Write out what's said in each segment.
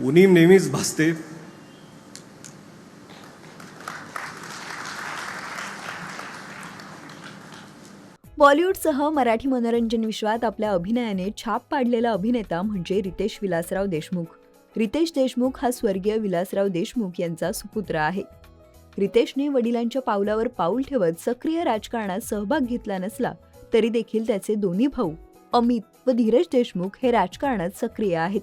उनी नेहमीच भासते. बॉलिवूडसह मराठी मनोरंजन विश्वात आपल्या अभिनयाने छाप पाडलेला अभिनेता म्हणजे रितेश विलासराव देशमुख. रितेश देशमुख हा स्वर्गीय विलासराव देशमुख यांचा सुपुत्र आहे. रितेशने वडिलांच्या पावलावर पाऊल ठेवत सक्रिय राजकारणात सहभाग घेतला नसला तरी देखील त्याचे दोन्ही भाऊ अमित व धीरज देशमुख हे राजकारणात सक्रिय आहेत.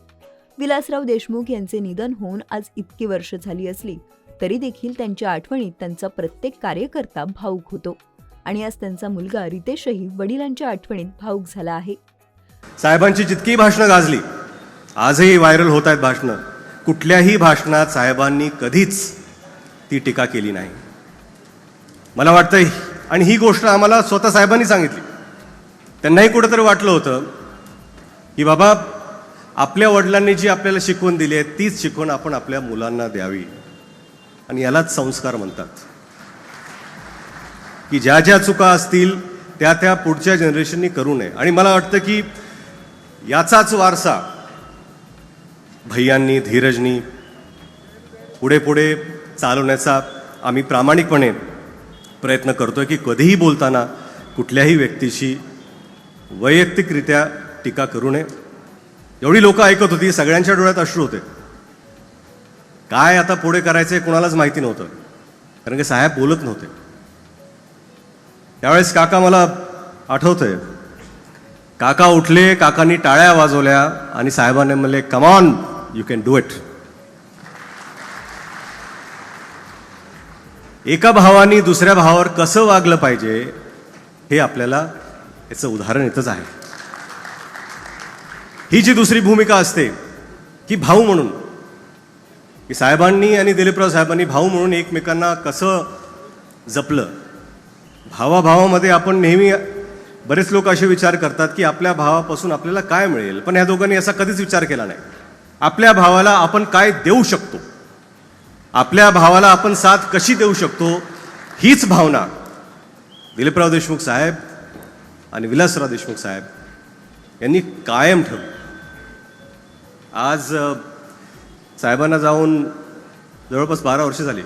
विलासराव देशमुख यांचे निधन होऊन आज इतकी वर्ष झाली असली तरी देखील त्यांच्या आठवणीत त्यांचा प्रत्येक कार्यकर्ता भाऊक होतो. आणि आज त्यांचा मुलगा रितेशही वडिलांच्या आठवणीत भाऊक झाला आहे. साहेबांची जितकी भाषणं गाजली आजही व्हायरल होत आहेत भाषणं. कुठल्याही भाषणात साहेबांनी कधीच ती टीका केली नाही. मला वाटतं आणि ही गोष्ट आम्हाला स्वतः साहेबांनी सांगितली. त्यांनाही कुठंतरी वाटलं होतं की बाबा आपल्या वडिलांनी जी आपल्याला शिकवण दिली आहे तीच शिकवण आपण आपल्या मुलांना द्यावी. आणि यालाच संस्कार म्हणतात. की ज्या ज्या चुका असतील त्या त्या पुढच्या जनरेशननी करू नये. आणि मला वाटतं की याचाच वारसा भैयांनी धीरजनी पुढे पुढे चालवण्याचा आम्ही प्रामाणिकपणे प्रयत्न करतोय की कधीही बोलताना कुठल्याही व्यक्तीशी वैयक्तिकरित्या टीका करू नये. एवढी लोक ऐकत होती सगळ्यांच्या डोळ्यात अश्रू होते. काय आता पुढे करायचं कोणालाच कुणालाच माहिती नव्हतं कारण की साहेब बोलत नव्हते. त्यावेळेस काका मला आठवतंय काका उठले काकांनी टाळ्या वाजवल्या आणि साहेबांनी म्हणले come on you can do it एका भावानी दुसऱ्या भावावर कसं वागलं पाहिजे हे आपल्याला याचं उदाहरण येतच आहे. ही जी दुसरी भूमिका असते की भाऊ म्हणून. की साहेबांनी आणि दिलीपराव साहेबांनी भाऊ म्हणून एकमेकांना कसं जपलं. भावाभावामध्ये आपण नेहमी बरेच लोक असे विचार करतात की आपल्या भावापासून आपल्याला काय मिळेल? पण ह्या दोघांनी असा कधीच विचार केला नाही. आपल्या भावाला आपण काय देऊ शकतो? आपल्या भावाला आपण साथ कशी देऊ शकतो? हीच भावना दिलीपराव देशमुख साहेब आणि विलासराव देशमुख साहेब यांनी कायम ठेवली. आज साहेबांना जाऊन जवळपास बारा वर्ष झाली.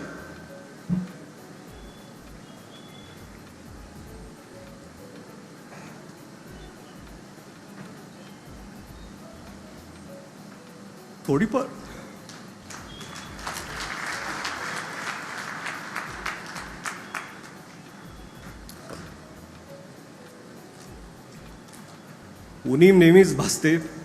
थोडी पण उणीव नेहमीच भासते.